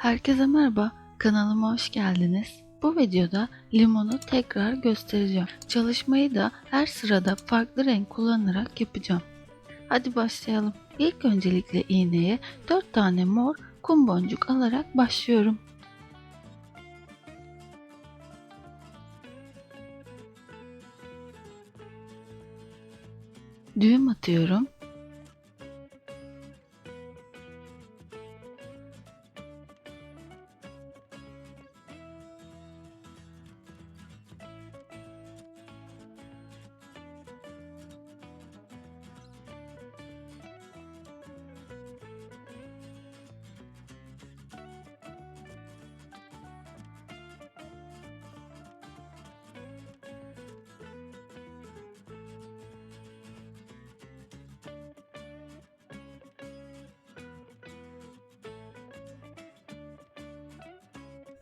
Herkese merhaba, kanalıma hoş geldiniz. Bu videoda limonu tekrar göstereceğim. Çalışmayı da her sırada farklı renk kullanarak yapacağım. Hadi başlayalım. İlk öncelikle iğneye 4 tane mor kum boncuk alarak başlıyorum. Düğüm atıyorum.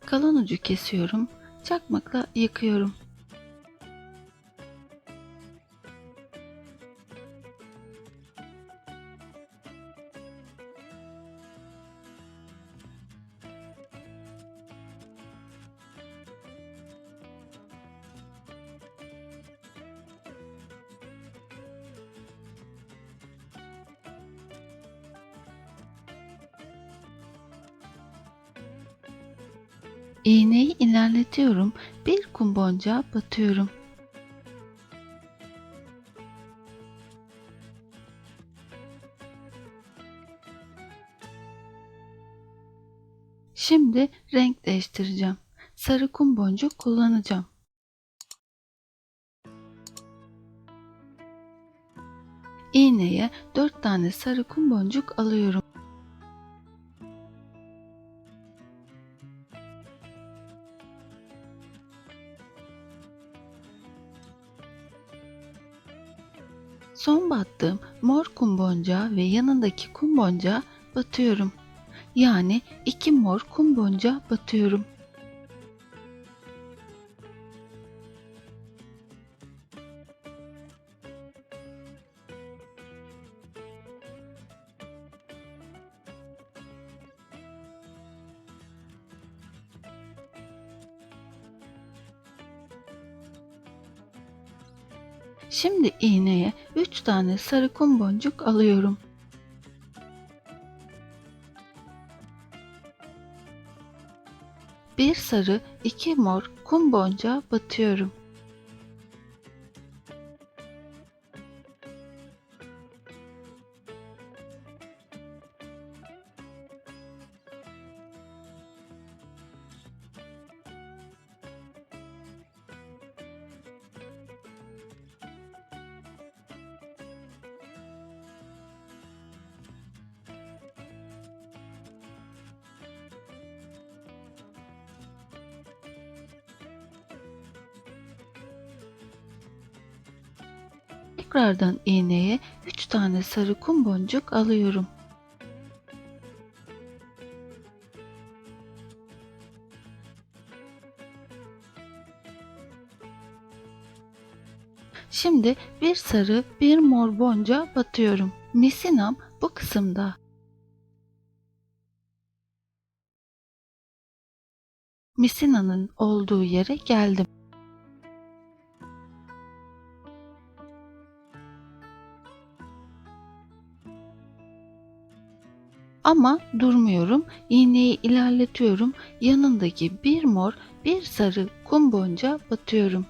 Kalan ucu kesiyorum. Çakmakla yıkıyorum. Boncağı batıyorum. Şimdi renk değiştireceğim. Sarı kum boncuk kullanacağım. İğneye 4 tane sarı kum boncuk alıyorum. Kum boncağı ve yanındaki kum boncağı batıyorum. Yani iki mor kum boncağı batıyorum. Şimdi iğneye 3 tane sarı kum boncuk alıyorum. Bir sarı, iki mor kum boncağı batıyorum. İğneye 3 tane sarı kum boncuk alıyorum. Şimdi bir sarı, bir mor boncağı batıyorum. Misinam bu kısımda. Misina'nın olduğu yere geldim. Ama durmuyorum. İğneyi ilerletiyorum. Yanındaki bir mor, bir sarı kum boncağı batıyorum.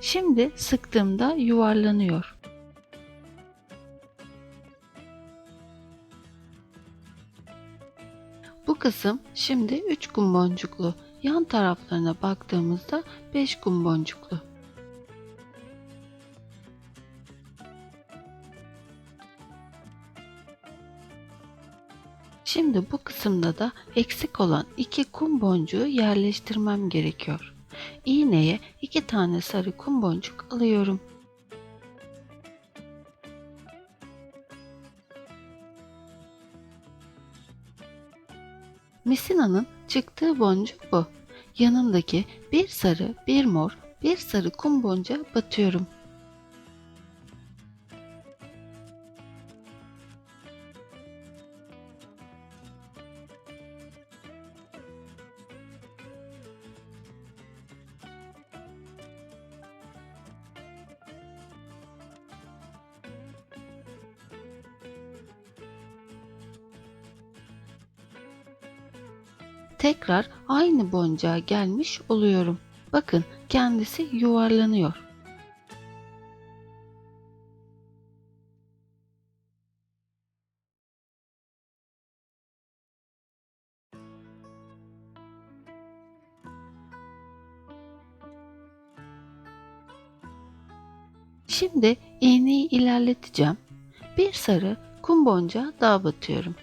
Şimdi sıktığımda yuvarlanıyor. Kısım şimdi 3 kum boncuklu. Yan taraflarına baktığımızda 5 kum boncuklu. Şimdi bu kısımda da eksik olan 2 kum boncuğu yerleştirmem gerekiyor. İğneye 2 tane sarı kum boncuk alıyorum. Misina'nın çıktığı boncuk bu. Yanındaki bir sarı, bir mor, bir sarı kum boncuğa batıyorum. Tekrar aynı boncuğa gelmiş oluyorum. Bakın kendisi yuvarlanıyor. Şimdi iğneyi ilerleteceğim. Bir sarı kum boncuğa daha batıyorum.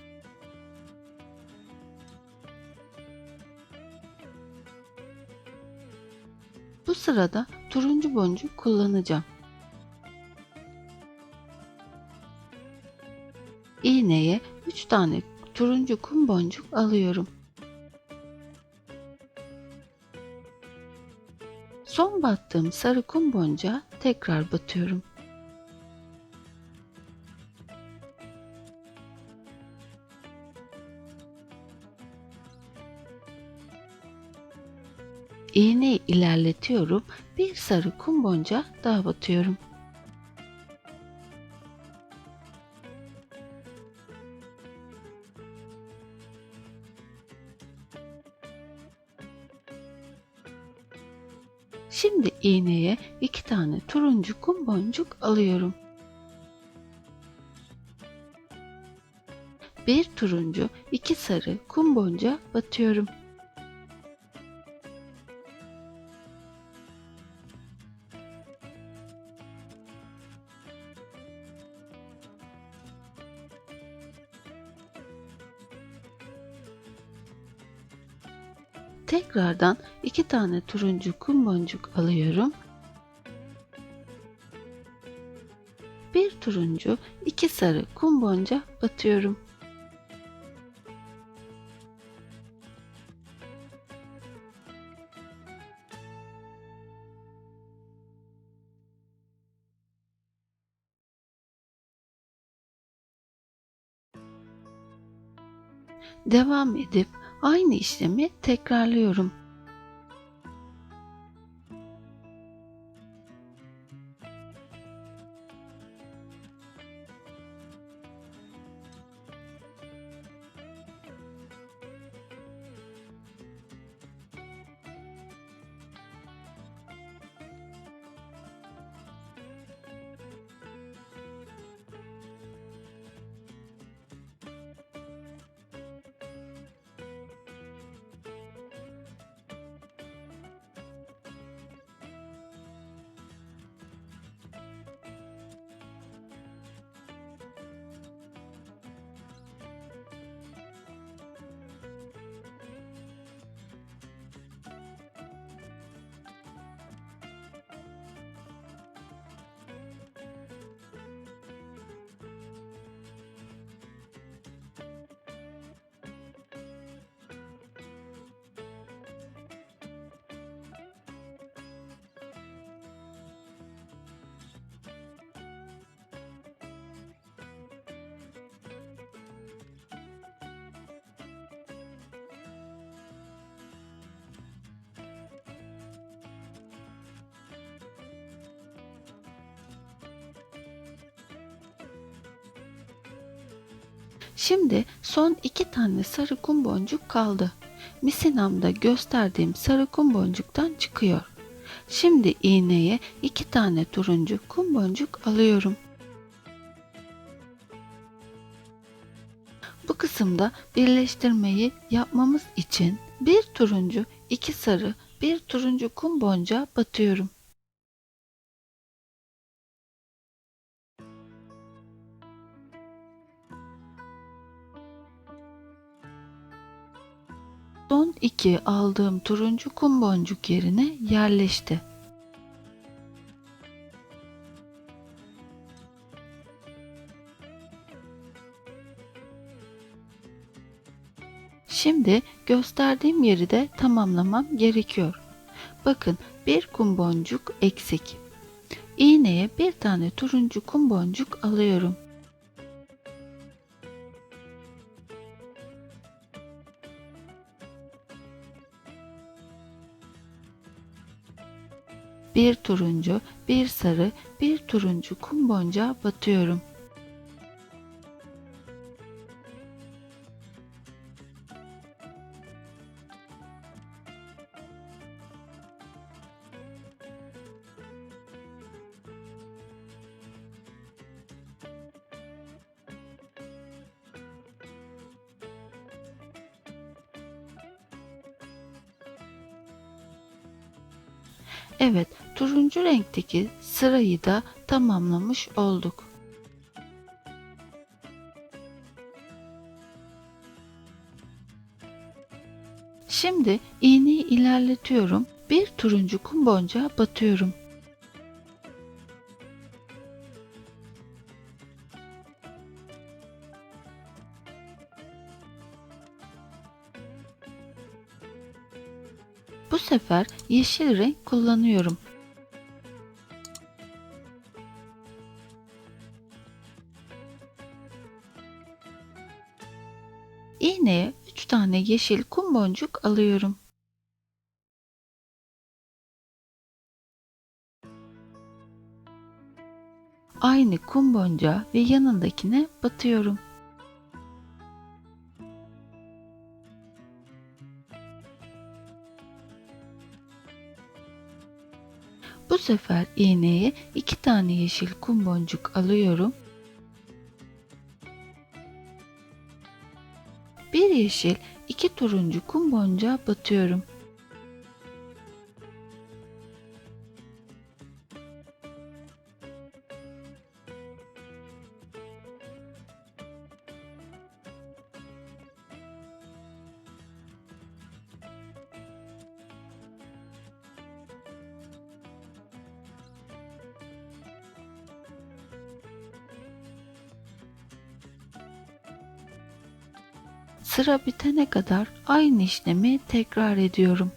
Bu sırada turuncu boncuk kullanacağım. İğneye 3 tane turuncu kum boncuk alıyorum. Son battığım sarı kum boncuğa tekrar batıyorum. İğneyi ilerletiyorum. Bir sarı kum boncuğa daha batıyorum. Şimdi iğneye iki tane turuncu kum boncuk alıyorum. Bir turuncu, iki sarı kum boncuğa batıyorum. Tekrardan iki tane turuncu kum boncuk alıyorum. Bir turuncu, iki sarı kum bonca batıyorum. Devam edip aynı işlemi tekrarlıyorum. Şimdi son iki tane sarı kum boncuk kaldı. Misinamda gösterdiğim sarı kum boncuktan çıkıyor. Şimdi iğneye iki tane turuncu kum boncuk alıyorum. Bu kısımda birleştirmeyi yapmamız için bir turuncu, iki sarı, bir turuncu kum boncuğa batıyorum. Son iki aldığım turuncu kum boncuk yerine yerleşti. Şimdi gösterdiğim yeri de tamamlamam gerekiyor. Bakın bir kum boncuk eksik. İğneye bir tane turuncu kum boncuk alıyorum. Bir turuncu, bir sarı, bir turuncu kum boncağı batıyorum. Evet, turuncu renkteki sırayı da tamamlamış olduk. Şimdi iğneyi ilerletiyorum. Bir turuncu kum boncağı batıyorum. Sefer yeşil renk kullanıyorum. İğneye 3 tane yeşil kum boncuk alıyorum. Aynı kum boncağı ve yanındakine batıyorum. Sefer iğneye iki tane yeşil kum boncuk alıyorum. Bir yeşil, iki turuncu kum boncağı batıyorum. Sıra bitene kadar aynı işlemi tekrar ediyorum.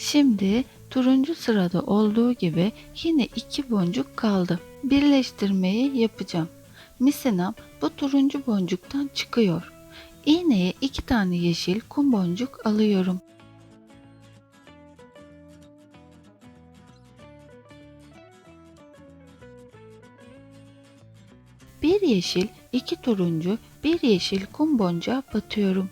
Şimdi turuncu sırada olduğu gibi yine iki boncuk kaldı. Birleştirmeyi yapacağım. Misinam bu turuncu boncuktan çıkıyor. İğneye iki tane yeşil kum boncuk alıyorum. Bir yeşil, iki turuncu, bir yeşil kum boncağı batıyorum.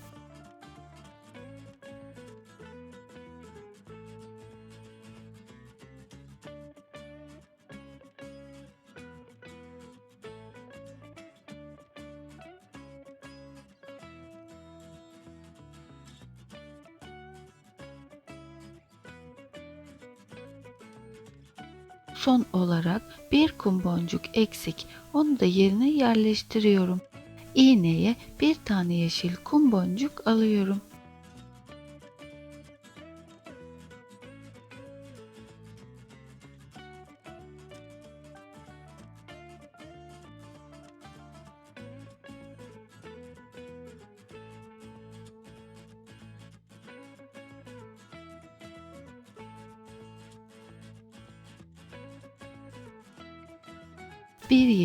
Boncuk eksik. Onu da yerine yerleştiriyorum. İğneye bir tane yeşil kum boncuk alıyorum.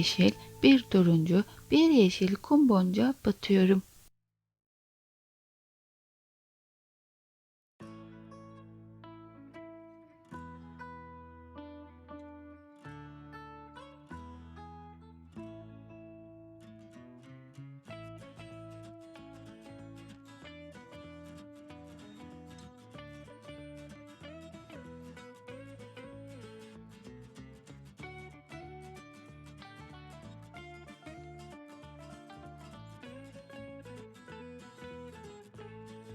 Yeşil, bir turuncu, bir yeşil kum boncuğa batıyorum.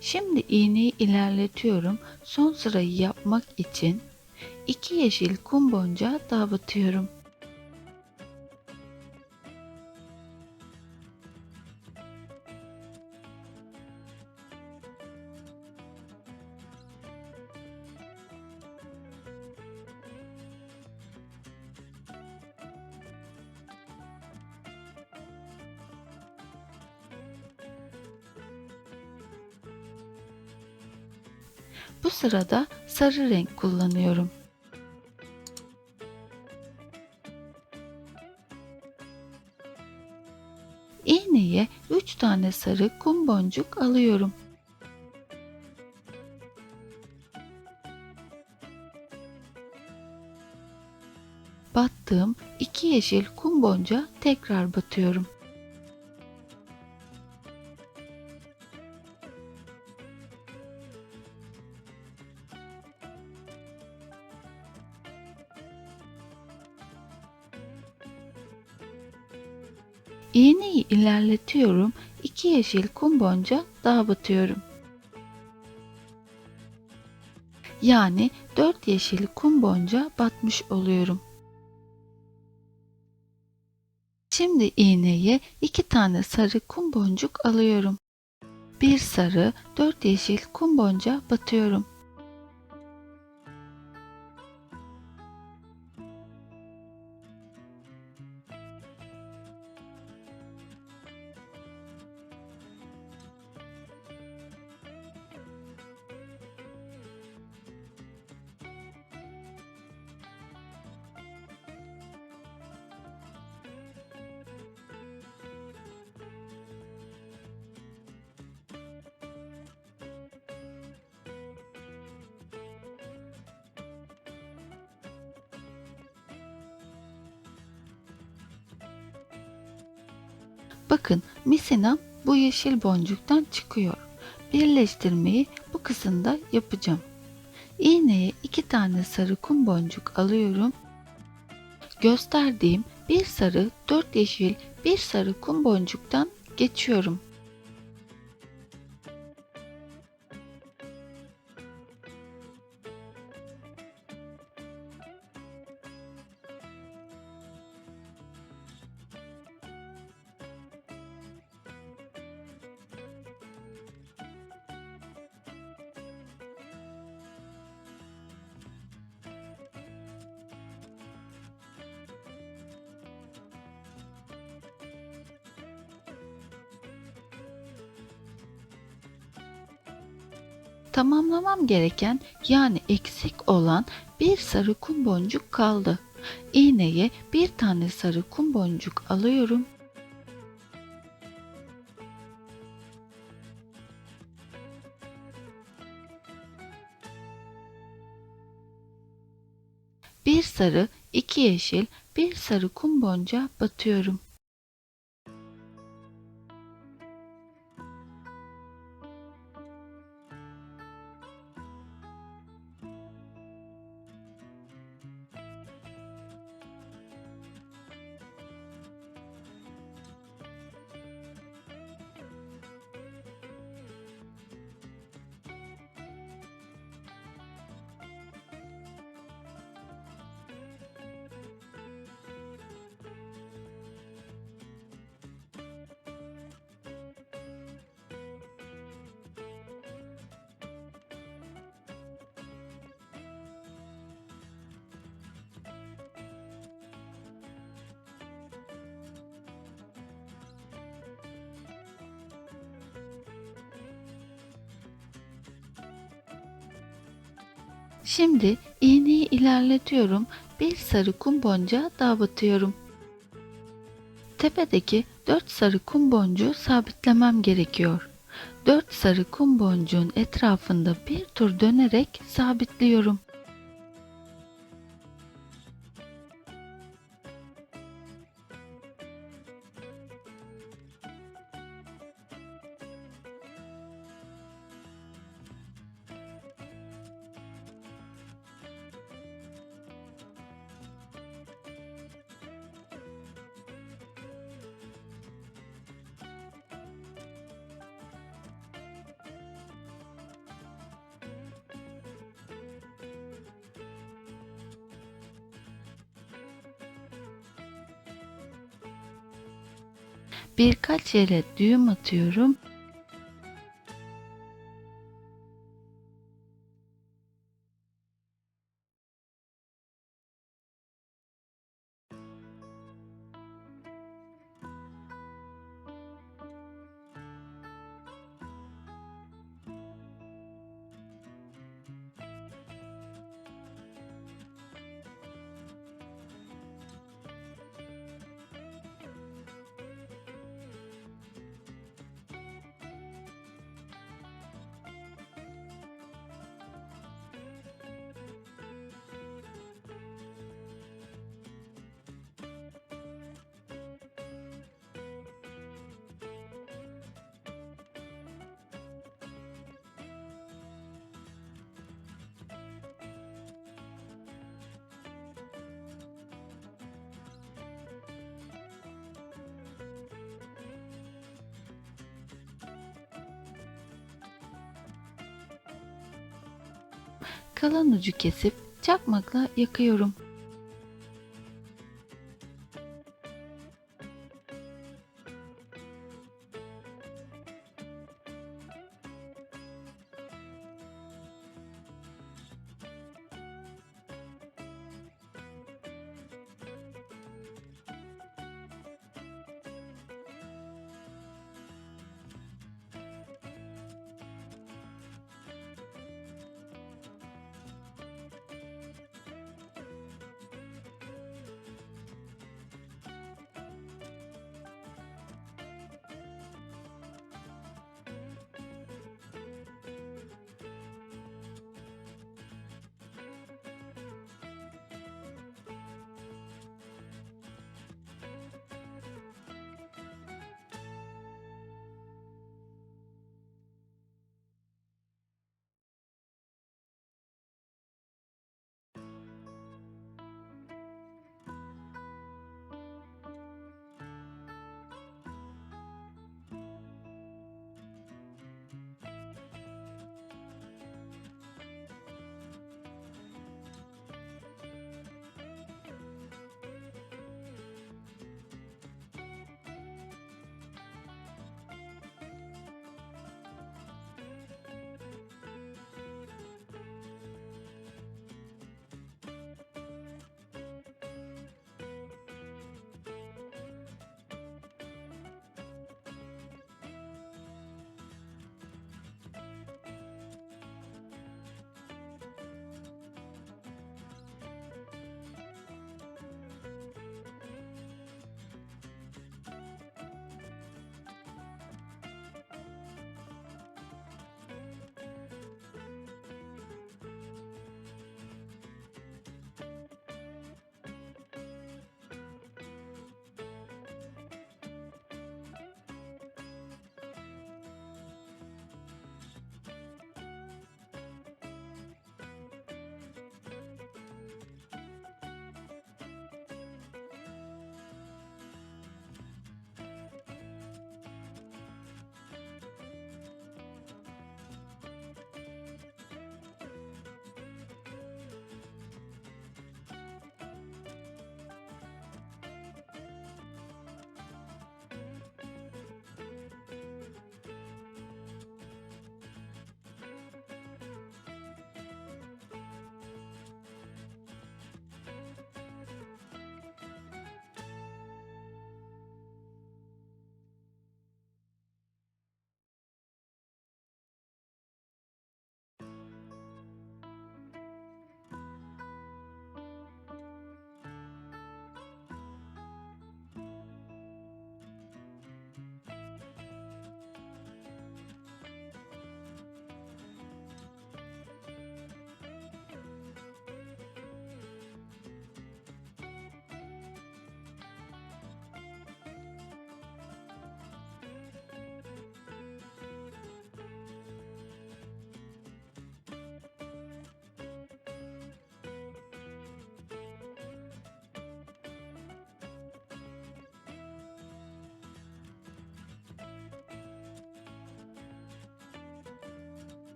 Şimdi iğneyi ilerletiyorum. Son sırayı yapmak için iki yeşil kum boncuğa daha batıyorum. Sırada sarı renk kullanıyorum. İğneye 3 tane sarı kum boncuk alıyorum. Battığım iki yeşil kum boncuğa tekrar batıyorum. İlerletiyorum. iki yeşil kum boncuğa daha batıyorum. Yani 4 yeşil kum boncuğa batmış oluyorum. Şimdi iğneye iki tane sarı kum boncuk alıyorum. Bir sarı, 4 yeşil kum boncuğa batıyorum. Bakın misinam bu yeşil boncuktan çıkıyor. Birleştirmeyi bu kısımda yapacağım. İğneye iki tane sarı kum boncuk alıyorum. Gösterdiğim bir sarı, dört yeşil, bir sarı kum boncuktan geçiyorum. Tamamlamam gereken yani eksik olan bir sarı kum boncuk kaldı. İğneye bir tane sarı kum boncuk alıyorum. Bir sarı, iki yeşil, bir sarı kum boncuğa batıyorum. Şimdi iğneyi ilerletiyorum. Bir sarı kum boncuğa daha batıyorum. Tepedeki dört sarı kum boncuğu sabitlemem gerekiyor. Dört sarı kum boncuğun etrafında bir tur dönerek sabitliyorum. Birkaç yere düğüm atıyorum. Kalan ucu kesip çakmakla yakıyorum.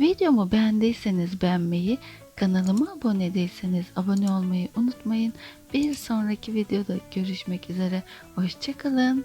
Videomu beğendiyseniz beğenmeyi, kanalıma abone değilseniz abone olmayı unutmayın. Bir sonraki videoda görüşmek üzere. Hoşçakalın.